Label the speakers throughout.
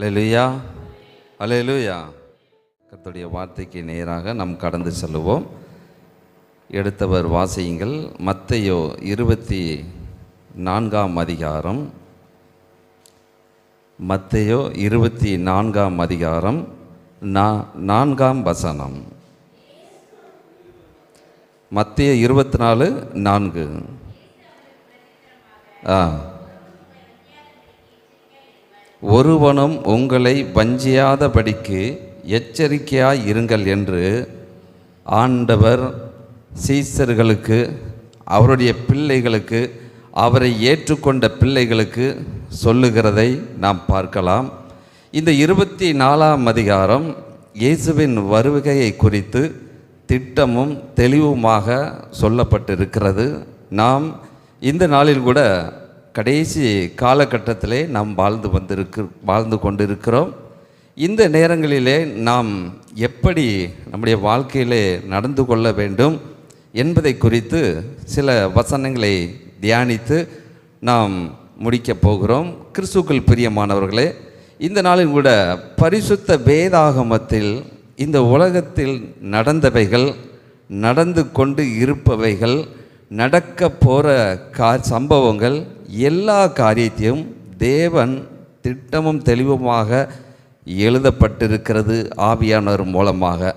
Speaker 1: அலையலுயா அலையலுயா கத்துடைய வார்த்தைக்கு நேராக நாம் கடந்து செல்லுவோம். எடுத்தவர் வாசியுங்கள். மத்தையோ இருபத்தி நான்காம் அதிகாரம். மத்தையோ இருபத்தி நான்காம் அதிகாரம். நா நான்காம் வசனம். மத்திய இருபத்தி நாலு நான்கு. ஆ. ஒருவனும் உங்களை வஞ்சியாதபடிக்கு எச்சரிக்கையாய் இருங்கள் என்று ஆண்டவர் சீசர்களுக்கு அவருடைய பிள்ளைகளுக்கு அவரை ஏற்றுக்கொண்ட பிள்ளைகளுக்கு சொல்லுகிறதை நாம் பார்க்கலாம். இந்த இருபத்தி நாலாம் அதிகாரம் இயேசுவின் வருகையை குறித்து திட்டமும் தெளிவுமாக சொல்லப்பட்டிருக்கிறது. நாம் இந்த நாளில் கூட கடைசி காலகட்டத்திலே நாம் வாழ்ந்து வந்திருக்கு வாழ்ந்து கொண்டிருக்கிறோம். இந்த நேரங்களிலே நாம் எப்படி நம்முடைய வாழ்க்கையிலே நடந்து கொள்ள வேண்டும் என்பதை குறித்து சில வசனங்களை தியானித்து நாம் முடிக்கப் போகிறோம். கிறிஸ்துக்கள் பிரியமானவர்களே இந்த நாளில் கூட பரிசுத்த வேதாகமத்தில் இந்த உலகத்தில் நடந்தவைகள் நடந்து கொண்டு இருப்பவைகள் நடக்க போகிற கா சம்பவங்கள் எல்லா காரியத்தையும் தேவன் திட்டமும் தெளிவுமாக எழுதப்பட்டிருக்கிறது ஆவியானவர் மூலமாக.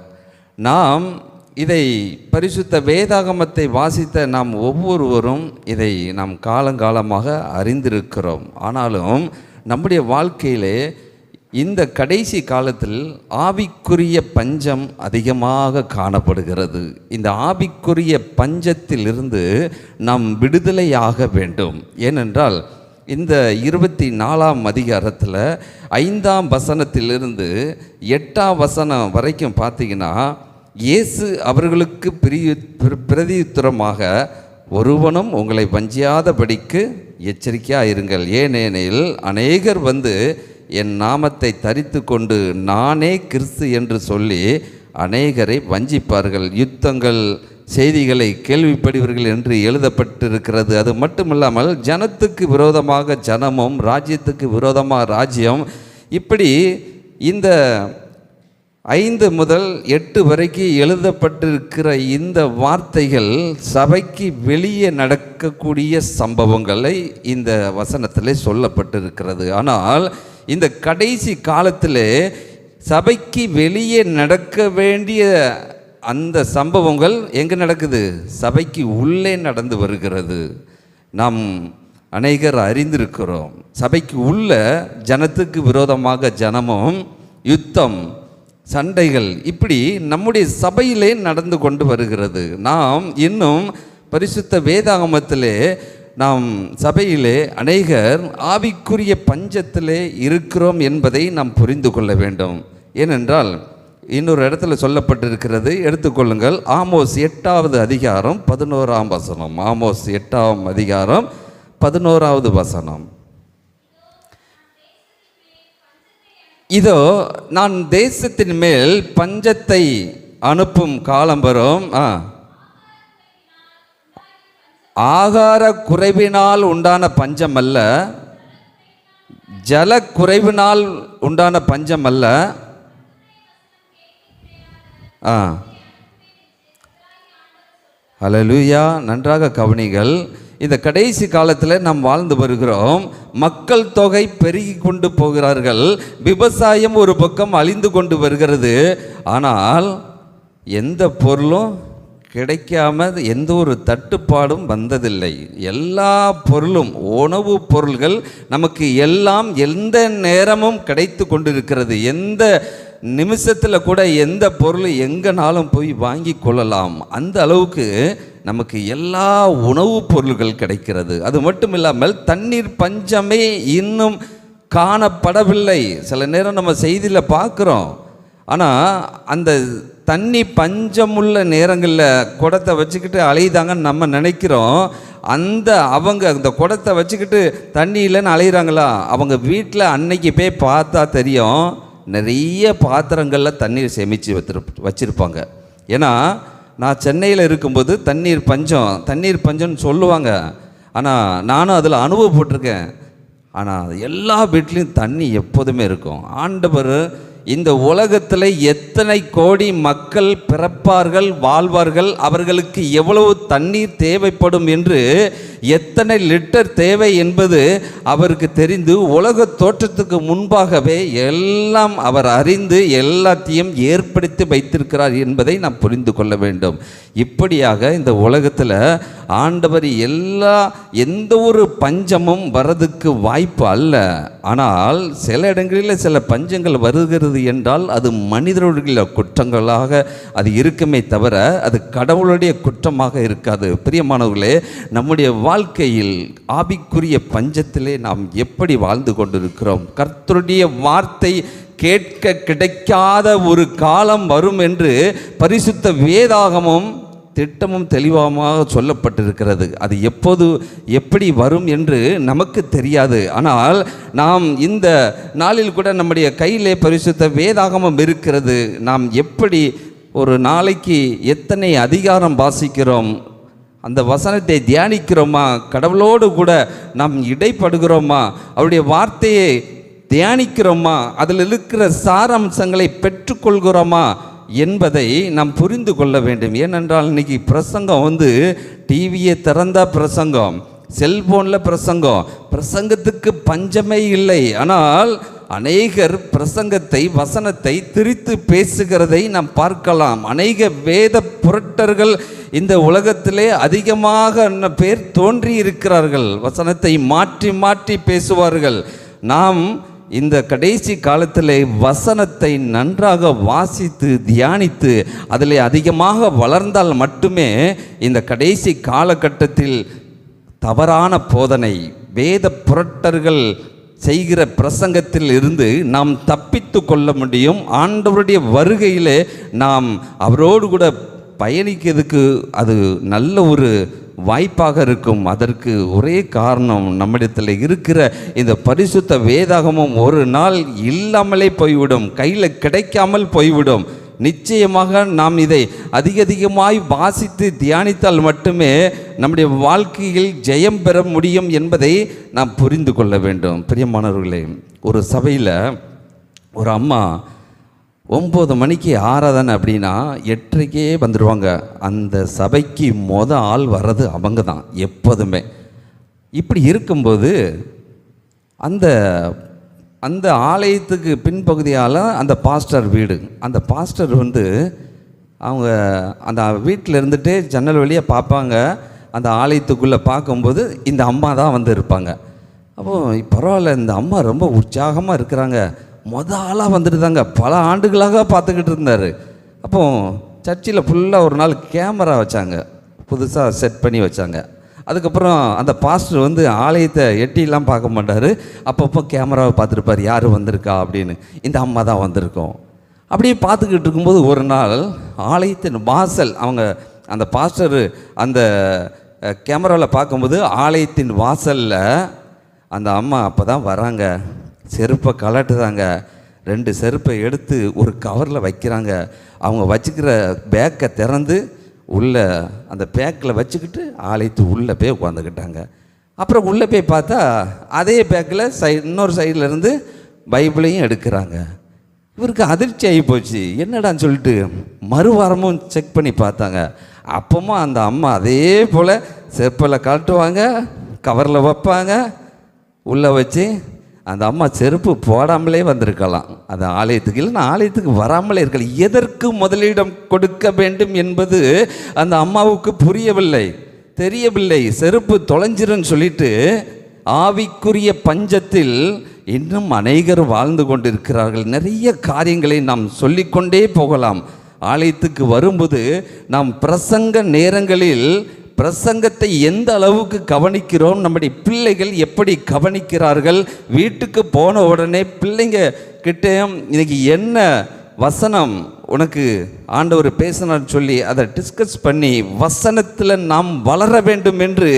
Speaker 1: நாம் இதை பரிசுத்த வேதாகமத்தை வாசித்த நாம் ஒவ்வொருவரும் இதை நாம் காலங்காலமாக அறிந்திருக்கிறோம். ஆனாலும் நம்முடைய வாழ்க்கையிலே இந்த கடைசி காலத்தில் ஆவிக்குரிய பஞ்சம் அதிகமாக காணப்படுகிறது. இந்த ஆவிக்குரிய பஞ்சத்திலிருந்து நாம் விடுதலையாக வேண்டும். ஏனென்றால் இந்த இருபத்தி நாலாம் அதிகாரத்தில் ஐந்தாம் வசனத்திலிருந்து எட்டாம் வசனம் வரைக்கும் பார்த்தீங்கன்னா இயேசு அவர்களுக்கு பிரிய பிரதியுத்தரமாக ஒருவனும் உங்களை வஞ்சியாதபடிக்கு எச்சரிக்கையாக இருங்கள் ஏனெனில் அநேகர் வந்து என் நாமத்தை தரித்து கொண்டு நானே கிறிஸ்து என்று சொல்லி அநேகரை வஞ்சிப்பார்கள். யுத்தங்கள் செய்திகளை கேள்விப்படுவீர்கள் என்று எழுதப்பட்டிருக்கிறது. அது மட்டுமில்லாமல் ஜனத்துக்கு விரோதமாக ஜனமும் ராஜ்யத்துக்கு விரோதமாக ராஜ்யம். இப்படி இந்த ஐந்து முதல் எட்டு வரைக்கும் எழுதப்பட்டிருக்கிற இந்த வார்த்தைகள் சபைக்கு வெளியே நடக்கக்கூடிய சம்பவங்களை இந்த வசனத்தில் சொல்லப்பட்டிருக்கிறது. ஆனால் இந்த கடைசி காலத்தில் சபைக்கு வெளியே நடக்க வேண்டிய அந்த சம்பவங்கள் எங்கே நடக்குது? சபைக்கு உள்ளே நடந்து வருகிறது. நாம் அநேகர் அறிந்திருக்கிறோம். சபைக்கு உள்ள ஜனத்துக்கு விரோதமாக ஜனமும் யுத்தம் சண்டைகள் இப்படி நம்முடைய சபையிலே நடந்து கொண்டு வருகிறது. நாம் இன்னும் பரிசுத்த வேதாகமத்திலே நாம் சபையிலே அநேகர் ஆவிக்குரிய பஞ்சத்திலே இருக்கிறோம் என்பதை நாம் புரிந்து கொள்ள வேண்டும். ஏனென்றால் இன்னொரு இடத்துல சொல்லப்பட்டிருக்கிறது எடுத்துக்கொள்ளுங்கள் ஆமோஸ் எட்டாவது அதிகாரம் பதினோராம் வசனம். ஆமோஸ் எட்டாம் அதிகாரம் பதினோராவது வசனம். இதோ நான் தேசத்தின் மேல் பஞ்சத்தை அனுப்பும் காலம் வரும். ஆ. ஆகார குறைவினால் உண்டான பஞ்சம் அல்ல ஜல குறைவினால் உண்டான பஞ்சம் அல்ல ஆ. ஹலலூயா நன்றாக கவனிகள். இந்த கடைசி காலத்தில் நாம் வாழ்ந்து வருகிறோம். மக்கள் தொகை பெருகி கொண்டு போகிறார்கள். விவசாயம் ஒரு பக்கம் அழிந்து கொண்டு வருகிறது. ஆனால் எந்த பொருளும் கிடைக்காம எந்த ஒரு தட்டுப்பாடும் வந்ததில்லை. எல்லா பொருளும் உணவுப் பொருள்கள் நமக்கு எல்லாம் எந்த நேரமும் கிடைத்து கொண்டிருக்கிறது. எந்த நிமிஷத்தில் கூட எந்த பொருள் எங்கேனாலும் போய் வாங்கி கொள்ளலாம். அந்த அளவுக்கு நமக்கு எல்லா உணவுப் பொருள்கள் கிடைக்கிறது. அது மட்டும் இல்லாமல் தண்ணீர் பஞ்சமே இன்னும் காணப்படவில்லை. சில நேரம் நம்ம செய்தியில் பார்க்குறோம். ஆனால் அந்த தண்ணி பஞ்சமுள்ள நேரங்களில் குடத்தை வச்சுக்கிட்டு அலையுதாங்கன்னு நம்ம நினைக்கிறோம். அந்த அவங்க அந்த குடத்தை வச்சுக்கிட்டு தண்ணி இல்லைன்னு அலையிறாங்களா? அவங்க வீட்டில் அன்னைக்கு போய் பார்த்தா தெரியும். நிறைய பாத்திரங்களில் தண்ணீர் சேமித்து வச்சிரு வச்சுருப்பாங்க. ஏன்னா நான் சென்னையில் இருக்கும்போது தண்ணீர் பஞ்சம் தண்ணீர் பஞ்சம்னு சொல்லுவாங்க. ஆனால் நானும் அதில் அனுபவப்பட்டிருக்கேன். ஆனால் எல்லா வீட்லேயும் தண்ணி எப்போதுமே இருக்கும். ஆண்டவர் இந்த உலகத்தில் எத்தனை கோடி மக்கள் பிறப்பார்கள் வாழ்வார்கள் அவர்களுக்கு எவ்வளவு தண்ணீர் தேவைப்படும் என்று எத்தனை லிட்டர் தேவை என்பது அவருக்கு தெரிந்து உலக தோற்றத்துக்கு முன்பாகவே எல்லாம் அவர் அறிந்து எல்லாத்தையும் ஏற்படுத்தி வைத்திருக்கிறார் என்பதை நாம் புரிந்து கொள்ள வேண்டும். இப்படியாக இந்த உலகத்தில் ஆண்டவர் எல்லா எந்த ஒரு பஞ்சமும் வரதுக்கு வாய்ப்பு அல்ல. ஆனால் சில இடங்களில் சில பஞ்சங்கள் வருகிறது என்றால் அது மனிதர்களுடைய குற்றங்களாக அது இருக்குமே தவிர அது கடவுளுடைய குற்றமாக இருக்காது. பிரியமானவர்களே நம்முடைய வா வாழ்க்கையில் ஆவிக்குரிய பஞ்சத்திலே நாம் எப்படி வாழ்ந்து கொண்டிருக்கிறோம்? கர்த்தருடைய வார்த்தை கேட்க கிடைக்காத ஒரு காலம் வரும் என்று பரிசுத்த வேதாகமும் திட்டமும் தெளிவாக சொல்லப்பட்டிருக்கிறது. அது எப்போது எப்படி வரும் என்று நமக்கு தெரியாது. ஆனால் நாம் இந்த நாளில் கூட நம்முடைய கையிலே பரிசுத்த வேதாகமம் இருக்கிறது. நாம் எப்படி ஒரு நாளைக்கு எத்தனை அதிகாரம் வாசிக்கிறோம்? அந்த வசனத்தை தியானிக்கிறோமா? கடவுளோடு கூட நாம் இடைப்படுகிறோமா? அவருடைய வார்த்தையை தியானிக்கிறோமா? அதில் இருக்கிற சாராம்சங்களை பெற்றுக்கொள்கிறோமா? என்பதை நாம் புரிந்து கொள்ள வேண்டும். ஏனென்றால் இன்னைக்கு பிரசங்கம் வந்து டிவியை திறந்த பிரசங்கம் செல்போனில் பிரசங்கம். பிரசங்கத்துக்கு பஞ்சமே இல்லை. ஆனால் அநேகர் பிரசங்கத்தை வசனத்தை திரித்து பேசுகிறதை நாம் பார்க்கலாம். அநேக வேத புரட்டர்கள் இந்த உலகத்திலே அதிகமாக பேர் தோன்றி இருக்கிறார்கள் வசனத்தை மாற்றி மாற்றி பேசுவார்கள். நாம் இந்த கடைசி காலத்தில் வசனத்தை நன்றாக வாசித்து தியானித்து அதில் அதிகமாக வளர்ந்தால் மட்டுமே இந்த கடைசி காலகட்டத்தில் தவறான போதனை வேத புரட்டர்கள் செய்கிற பிரசங்கத்தில் இருந்து நாம் தப்பித்து கொள்ள முடியும். ஆண்டவருடைய வருகையிலே நாம் அவரோடு கூட பயணிக்கிறதுக்கு அது நல்ல ஒரு வாய்ப்பாக இருக்கும். அதற்கு ஒரே காரணம் நம்மிடத்தில் இருக்கிற இந்த பரிசுத்த வேதாகமும் ஒரு நாள் இல்லாமலே போய்விடும். கையில் கிடைக்காமல் போய்விடும். நிச்சயமாக நாம் இதை அதிக அதிகமாய் வாசித்து தியானித்தால் மட்டுமே நம்முடைய வாழ்க்கையில் ஜெயம் பெற முடியும் என்பதை நாம் புரிந்து கொள்ள வேண்டும். பிரியமானவர்களே ஒரு சபையில் ஒரு அம்மா ஒம்பது மணிக்கு ஆராதனை அப்படின்னா எட்டரைக்கே வந்துடுவாங்க அந்த சபைக்கு மொத ஆள் வர்றது அவங்க தான் எப்போதுமே. இப்படி இருக்கும்போது அந்த அந்த ஆலயத்துக்கு பின்பகுதியால் அந்த பாஸ்டர் வீடு. அந்த பாஸ்டர் வந்து அவங்க அந்த வீட்டில் இருந்துகிட்டே ஜன்னல் வழியாக பார்ப்பாங்க அந்த ஆலயத்துக்குள்ளே பார்க்கும்போது இந்த அம்மா தான் வந்து இருப்பாங்க. அப்போது பரவாயில்ல இந்த அம்மா ரொம்ப உற்சாகமாக இருக்கிறாங்க. மொத ஆளாக வந்துட்டுதாங்க. பல ஆண்டுகளாக பார்த்துக்கிட்டு இருந்தார். அப்போது சர்ச்சில் ஃபுல்லாக ஒரு நாள் கேமரா வச்சாங்க. புதுசாக செட் பண்ணி வச்சாங்க. அதுக்கப்புறம் அந்த பாஸ்டர் வந்து ஆலயத்தை எட்டிலாம் பார்க்க மாட்டார். அப்பப்போ கேமராவை பார்த்துருப்பார் யார் வந்திருக்கா? அப்படின்னு. இந்த அம்மா தான் வந்திருக்கோம். அப்படியே பார்த்துக்கிட்டு இருக்கும்போது ஒரு நாள் ஆலயத்தின் வாசல் அவங்க அந்த பாஸ்டர் அந்த கேமராவில் பார்க்கும்போது ஆலயத்தின் வாசலில் அந்த அம்மா அப்போ தான் வராங்க. செருப்பை கலட்டுதாங்க ரெண்டு செருப்பை எடுத்து ஒரு கவரில் வைக்கிறாங்க. அவங்க வச்சுக்கிற பேக்கை திறந்து உள்ள அந்த பேக்கில் வச்சுக்கிட்டு ஆலயத்து உள்ளே போய் உட்காந்துக்கிட்டாங்க. அப்புறம் உள்ளே போய் பார்த்தா அதே பேக்கில் சை இன்னொரு சைடில் இருந்து பைபிளையும் எடுக்கிறாங்க. இவருக்கு அதிர்ச்சி ஆகி போச்சு. என்னடான்னு சொல்லிட்டு மறுவாரமும் செக் பண்ணி பார்த்தாங்க. அப்பவும் அந்த அம்மா அதே போல் செப்பில் கழட்டுவாங்க கவரில் வைப்பாங்க உள்ளே வச்சு அந்த அம்மா செருப்பு போடாமலே வந்திருக்கலாம். அந்த ஆலயத்துக்கு இல்லைன்னா ஆலயத்துக்கு வராமலே இருக்கலாம். எதற்கு முதலிடம் கொடுக்க வேண்டும் என்பது அந்த அம்மாவுக்கு புரியவில்லை. தெரியவில்லை. செருப்பு தொலைஞ்சிருன்னு சொல்லிட்டு ஆவிக்குரிய பஞ்சத்தில் இன்னும் அநேகர் வாழ்ந்து கொண்டிருக்கிறார்கள். நிறைய காரியங்களை நாம் சொல்லிக்கொண்டே போகலாம். ஆலயத்துக்கு வரும்போது நாம் பிரசங்க நேரங்களில் பிரசங்கத்தை எந்த அளவுக்கு கவனிக்கிறோம்? நம்முடைய பிள்ளைகள் எப்படி கவனிக்கிறார்கள்? வீட்டுக்கு போன உடனே பிள்ளைங்க கிட்டே இன்னைக்கு என்ன வசனம்? உனக்கு ஆண்டவர் பேசினார் சொல்லி அதை டிஸ்கஸ் பண்ணி வசனத்தில் நாம் வளர வேண்டும் என்று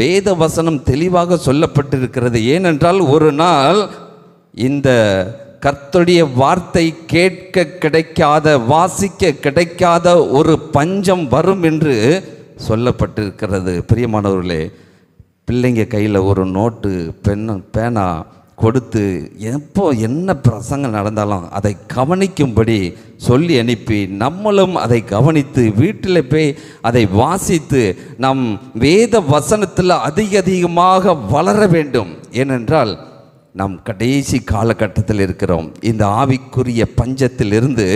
Speaker 1: வேத வசனம் தெளிவாக சொல்லப்பட்டிருக்கிறது. ஏனென்றால் ஒரு நாள் இந்த கர்த்தருடைய வார்த்தை கேட்க கிடைக்காத வாசிக்க கிடைக்காத ஒரு பஞ்சம் வரும் என்று சொல்லப்பட்டிருக்கிறது. பிரியமானவர்களே பிள்ளைங்க கையில் ஒரு நோட்டு பெண் பேனா கொடுத்து எப்போ என்ன பிரசங்கம் நடந்தாலும் அதை கவனிக்கும்படி சொல்லி அனுப்பி நம்மளும் அதை கவனித்து வீட்டில் போய் அதை வாசித்து நம் வேத வசனத்தில் அதிக அதிகமாக வளர வேண்டும். ஏனென்றால் நாம் கடைசி காலகட்டத்தில் இருக்கிறோம். இந்த ஆவிக்குரிய பஞ்சத்திலிருந்து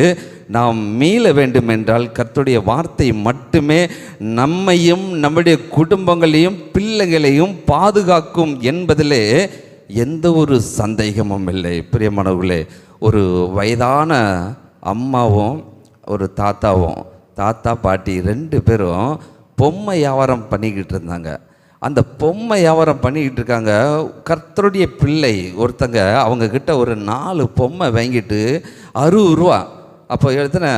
Speaker 1: நாம் மீள வேண்டும் என்றால் கர்த்துடைய வார்த்தை மட்டுமே நம்மையும் நம்முடைய குடும்பங்களையும் பிள்ளைகளையும் பாதுகாக்கும் என்பதிலே எந்த ஒரு சந்தேகமும் இல்லை. பிரியமானவர்களே ஒரு வயதான அம்மாவும் ஒரு தாத்தாவும் தாத்தா பாட்டி ரெண்டு பேரும் பொம்மை வியாபாரம் பண்ணிக்கிட்டு இருந்தாங்க. அந்த பொம்மை வியாபாரம் பண்ணிக்கிட்டு இருக்காங்க. கர்த்தருடைய பிள்ளை ஒருத்தங்க அவங்கக்கிட்ட ஒரு நாலு பொம்மை வாங்கிட்டு அறுபது ரூபா. அப்போ எழுத்துன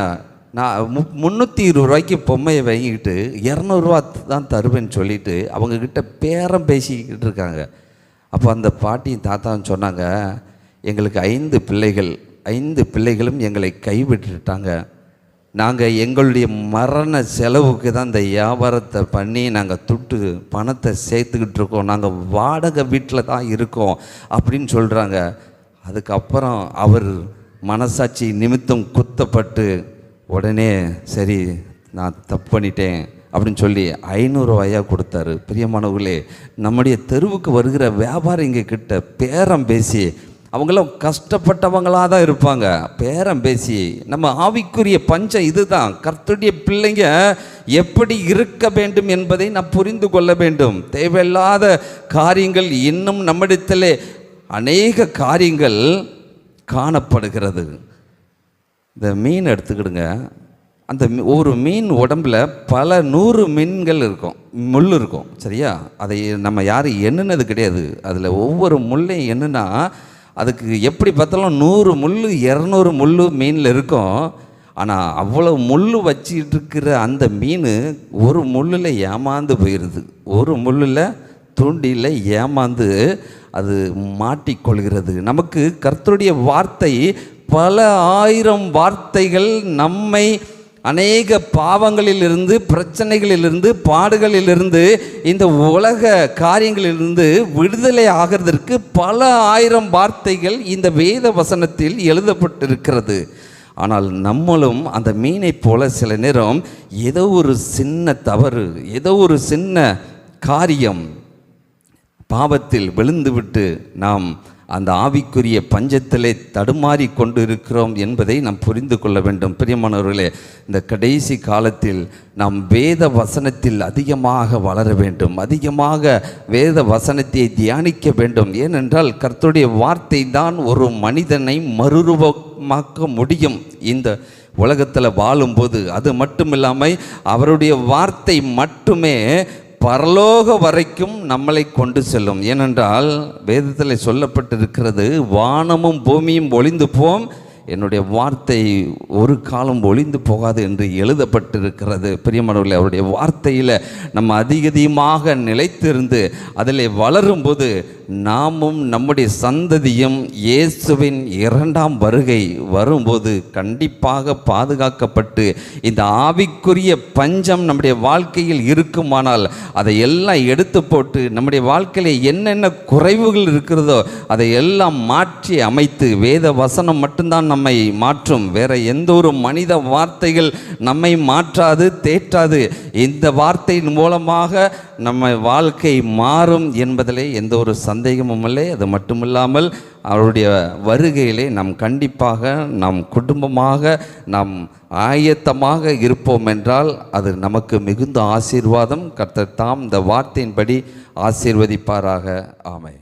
Speaker 1: நான் மு முந்நூற்றி இருபது ரூபாய்க்கு பொம்மையை வாங்கிக்கிட்டு இரநூறுவா தான் தருவேன்னு சொல்லிட்டு அவங்கக்கிட்ட பேரம் பேசிக்கிட்டு இருக்காங்க. அப்போ அந்த பாட்டியும் தாத்தாவும் சொன்னாங்க எங்களுக்கு ஐந்து பிள்ளைகள் ஐந்து பிள்ளைகளும் எங்களை கைவிட்டுட்டாங்க. நாங்கள் எங்களுடைய மரண செலவுக்கு தான் இந்த வியாபாரத்தை பண்ணி நாங்கள் துட்டு பணத்தை சேர்த்துக்கிட்டு இருக்கோம். நாங்கள் வாடகை வீட்டில் தான் இருக்கோம் அப்படின்னு சொல்கிறாங்க அதுக்கப்புறம் அவர் மனசாட்சி நிமித்தம் குத்தப்பட்டு உடனே சரி நான் தப்பு பண்ணிட்டேன் அப்படின்னு சொல்லி ஐநூறுரூவாயா கொடுத்தாரு. பிரியமானவர்களே நம்முடைய தெருவுக்கு வருகிற வியாபாரிங்க கிட்ட பேரம் பேசி அவங்களாம் கஷ்டப்பட்டவங்களாக தான் இருப்பாங்க. பேரம் பேசி நம்ம ஆவிக்குரிய பஞ்சம் இதுதான். கர்த்துடைய பிள்ளைங்க எப்படி இருக்க வேண்டும் என்பதை நான் புரிந்து கொள்ள வேண்டும். தேவையில்லாத காரியங்கள் இன்னும் நம்மிடத்திலே அநேக காரியங்கள் காணப்படுகிறது. இந்த மீன் எடுத்துக்கிடுங்க. அந்த ஒரு மீன் உடம்புல பல நூறு மீன்கள் இருக்கும். முள் இருக்கும். சரியா? அதை நம்ம யாரும் எண்ணுனது கிடையாது. அதில் ஒவ்வொரு முள்ளையும் என்னென்னா அதுக்கு எப்படி பார்த்தாலும் நூறு முள் இரநூறு முள் மீனில் இருக்கும். ஆனால் அவ்வளோ முள் வச்சிட்டு இருக்கிற அந்த மீன் ஒரு முள்ளில் ஏமாந்து போயிடுது ஒரு முள்ளில் தூண்டியில் ஏமாந்து அது மாட்டிக்கொள்கிறது நமக்கு கர்த்தருடைய வார்த்தை பல ஆயிரம் வார்த்தைகள் நம்மை அநேக பாவங்களிலிருந்து பிரச்சனைகளிலிருந்து பாடுகளிலிருந்து இந்த உலக காரியங்களிலிருந்து விடுதலை ஆகிறதற்கு பல ஆயிரம் வார்த்தைகள் இந்த வேத வசனத்தில் எழுதப்பட்டிருக்கிறது. ஆனால் நம்மளும் அந்த மீனைப் போல சில நேரம் ஏதோ ஒரு சின்ன தவறு ஏதோ ஒரு சின்ன காரியம் பாவத்தில் விழுந்துவிட்டு நாம் அந்த ஆவிக்குரிய பஞ்சத்திலே தடுமாறி கொண்டு இருக்கிறோம் என்பதை நாம் புரிந்து கொள்ள வேண்டும். பிரியமானவர்களே இந்த கடைசி காலத்தில் நாம் வேத வசனத்தில் அதிகமாக வளர வேண்டும். அதிகமாக வேத வசனத்தை தியானிக்க வேண்டும். ஏனென்றால் கர்த்தருடைய வார்த்தை தான் ஒரு மனிதனை மறுரூபமாக்க முடியும். இந்த உலகத்தில் வாழும்போது அது மட்டும் இல்லாமல் அவருடைய வார்த்தை மட்டுமே பரலோக வரைக்கும் நம்மளை கொண்டு செல்லும். ஏனென்றால் வேதத்தில் சொல்லப்பட்டிருக்கிறது வானமும் பூமியும் ஒளிந்து போம் என்னுடைய வார்த்தை ஒரு காலம் ஒளிந்து போகாது என்று எழுதப்பட்டிருக்கிறது. பிரியமானவர்களே அவருடைய வார்த்தையில் நம்ம அதிகதிகமாக நிலைத்திருந்து அதில் வளரும்போது நாமும் நம்முடைய சந்ததியும் இயேசுவின் இரண்டாம் வருகை வரும்போது கண்டிப்பாக பாதுகாக்கப்பட்டு இந்த ஆவிக்குரிய பஞ்சம் நம்முடைய வாழ்க்கையில் இருக்குமானால் அதை எல்லாம் எடுத்து போட்டு நம்முடைய வாழ்க்கையில் என்னென்ன குறைவுகள் இருக்கிறதோ அதை எல்லாம் மாற்றி அமைத்து வேத வசனம் மட்டும்தான் நம்மை மாற்றும். வேற எந்த ஒரு மனித வார்த்தைகள் நம்மை மாற்றாது தேற்றாது. இந்த வார்த்தையின் மூலமாக நம்ம வாழ்க்கை மாறும் என்பதிலே எந்த ஒரு சந்தேகமும் இல்லை. அது மட்டுமில்லாமல் அவருடைய வருகையிலே நாம் கண்டிப்பாக நம் குடும்பமாக நாம் ஆயத்தமாக இருப்போம் என்றால் அது நமக்கு மிகுந்த ஆசீர்வாதம். கர்த்தர் தாம் இந்த வார்த்தையின்படி ஆசீர்வதிப்பாராக. ஆமை